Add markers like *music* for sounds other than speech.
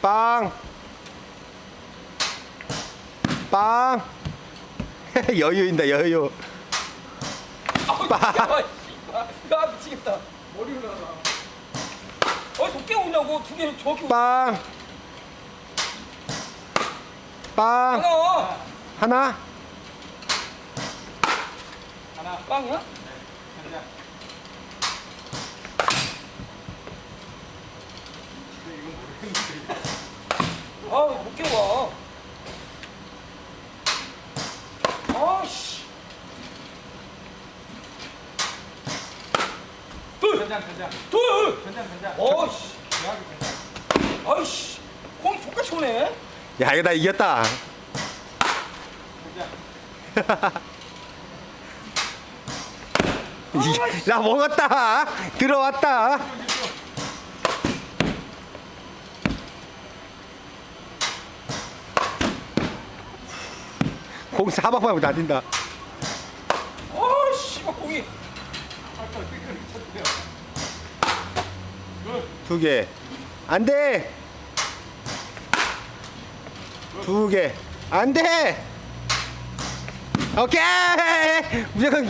빵. 빵. *laughs* 여유 있다 여유. 빵. 야 미치겠다. 머리 올라가. 어 도깨 오냐고 두 개를 저기 빵. 빵. 하나. 하나. 하나. 빵이야? 아우 못 깨워. 아씨. 둘. 전장 전장 둘. 전장 전장 어씨. 대학이 전장 아이씨. 공이 족같이 오네. 야 이거 나 이겼다. 전장 *laughs* 이- 나 먹었다. 들어왔다. 공 사방방으로 다닌다. 아씨. 공이. 두 개. 안 돼. 두 개. 안 돼. 오케이. 무조건